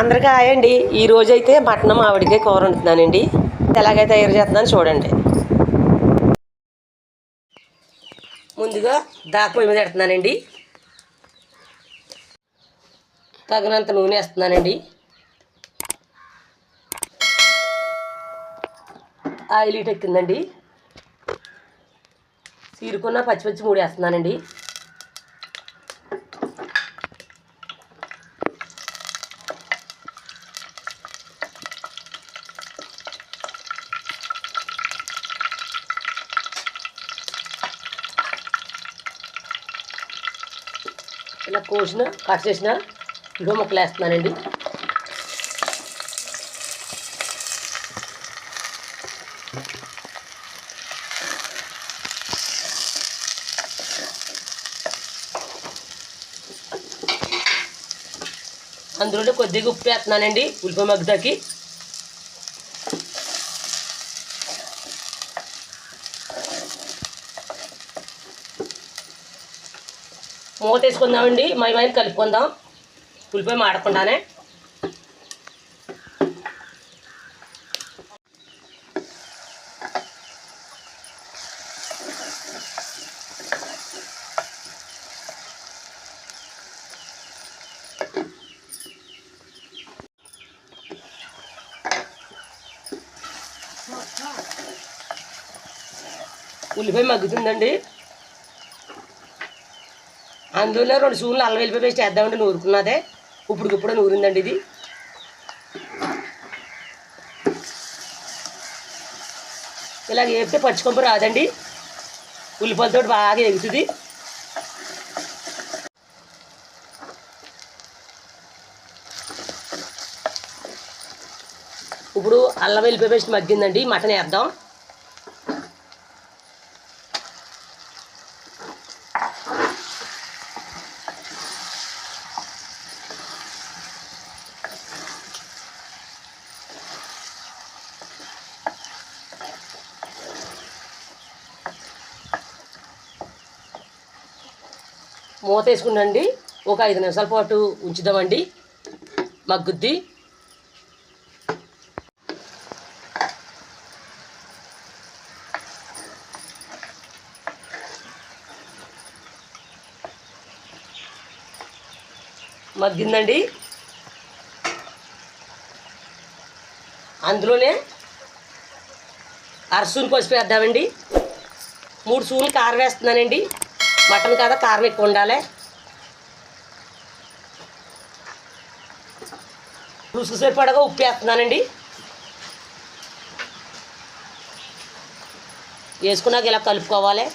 అందరికీ హాయండి ఈ రోజైతే మటన్ మామిడికాయ కూర వండుతున్నానండి. ఎలాగే తయారు చేస్తున్నాను చూడండి. ముందుగా దాకా మీద పెడుతున్నానండి. తగినంత నూనె వేస్తున్నానండి. ఆయిల్ ఇటు ఎక్కిందండి. చీరుకున్న పచ్చిమిర్చి మూడు వేస్తున్నానండి. ఇలా కోసిన కట్ చేసిన ఇగో ముక్కలు వేస్తున్నానండి అందులోనే కొద్దిగా ఉప్పు వేస్తున్నానండి ఉల్లిపాయ మగ్గుదాకి మూత వేసుకుందామండి మైమైన కలుపుకుందాం. ఉల్లిపాయ మాడకుండానే. ఉల్లిపాయ మగ్గుతుందండి. అందులో రెండు స్పూన్లు అల్లం వెళ్ళిపోయి పేస్ట్ వేద్దామంటే నూరుకున్నదే. ఇప్పుడు ఇప్పుడు నూరిందండి ఇది. ఇలాగ వేపితే పచ్చికొంపు రాదండి. ఉల్లిపాయలతో బాగా ఎగుతుంది. ఇప్పుడు అల్లం వెల్లిపాయ పేస్ట్ మగ్గిందండి. మటన్ వేద్దాం. మూత వేసుకున్నాండి ఒక ఐదు నిమిషాల పాటు ఉంచుదామండి. మగ్గుద్ది. మగ్గిందండి. అందులోనే అర పసుపు వేద్దామండి. మూడు స్పూన్లు కారం వేస్తున్నానండి. మటన్ కదా కారం ఎక్కువ ఉండాలి. రుసుకు సరిపడగా ఉప్పు వేస్తున్నానండి. వేసుకున్నాక ఇలా కలుపుకోవాలి.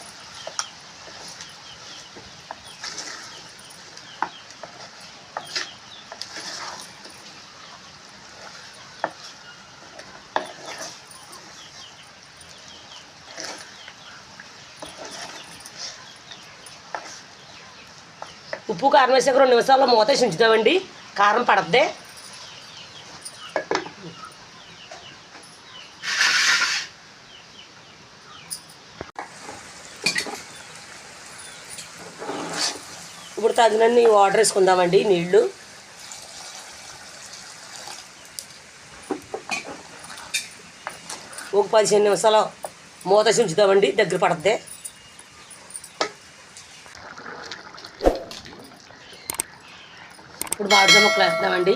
ఉప్పు కారం వేసాక రెండు నిమిషాల్లో మూతేసి ఉంచుతామండి. కారం పడద్దే. ఇప్పుడు తగినన్ని వాటర్ వేసుకుందామండి నీళ్ళు. ఒక పదిహేను నిమిషాలు మూత ఉంచుతామండి దగ్గర పడద్దే. ఇప్పుడు క్లాస్ ముక్కలు వేస్తున్నామండి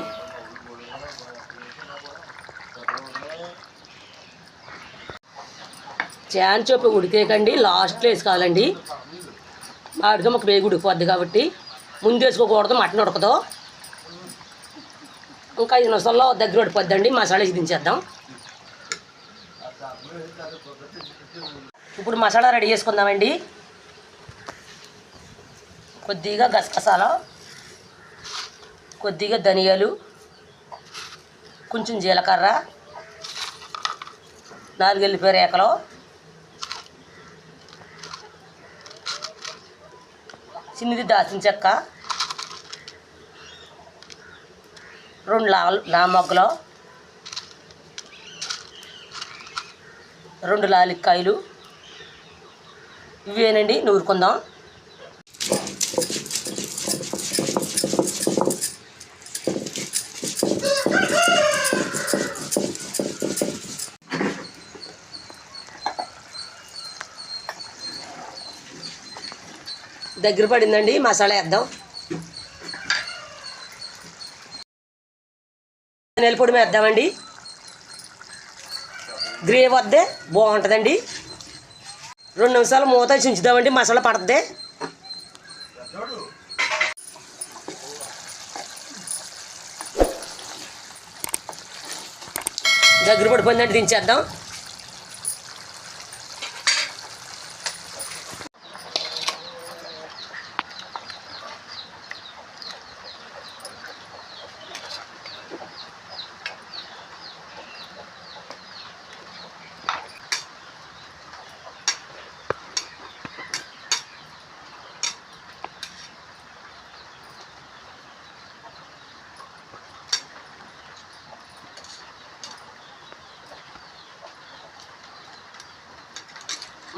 చాన్ చొప్పు ఉడికేయకండి లాస్ట్లో వేసుకోవాలండి. మామిడికాయ వేగి ఉడికిపోద్ది కాబట్టి ముందు వేసుకోకూడదు మటన్ ఉడకదు. ఇంకా ఐదు నిమిషాల్లో దగ్గర ఉడిపోద్దండి మసాలా వేసి దించేద్దాం. ఇప్పుడు మసాలా రెడీ చేసుకుందామండి. కొద్దిగా గసగసాలు. కొద్దిగా ధనియాలు కొంచెం జీలకర్ర నాలుగు పేరేకలో రేకలు చిన్నది దాచిన చెక్క. రెండు లా లా మొగ్గలు. రెండు లాలిక్కాయలు. ఇవేనండి నూరుకుందాం. దగ్గర పడిందండి మసాలా వేద్దాం. నెలపొడి పొడి వేద్దామండి. గ్రేవీ వద్దే బాగుంటుందండి. రెండు నిమిషాలు మూత వేసి ఉంచుదామండి మసాలా పడద్దే. దగ్గర పడిపోయిందంటే దించేద్దాం.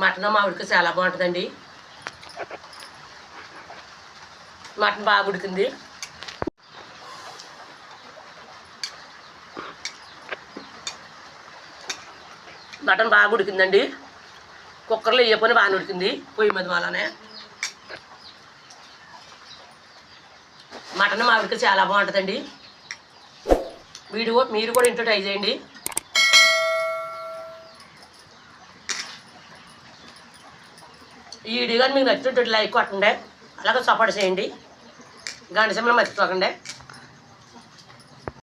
మటన్ మామిడికి చాలా బాగుంటుందండి. మటన్ బాగా ఉడికింది. మటన్ బాగా ఉడికిందండి. కుక్కర్లో వేయపోయిన బాగా ఉడికింది. పొయ్యి మీద వాళ్ళనే. మటన్ మామిడికి చాలా బాగుంటుందండి. వీడియో మీరు కూడా ఇంట్లో ట్రై చేయండి. ఈ వీడియో కానీ మీకు నచ్చినట్టు లైక్ కొట్టండి. అలాగే సపోర్ట్ చేయండి. గంట సమయం మర్చిపోకండి.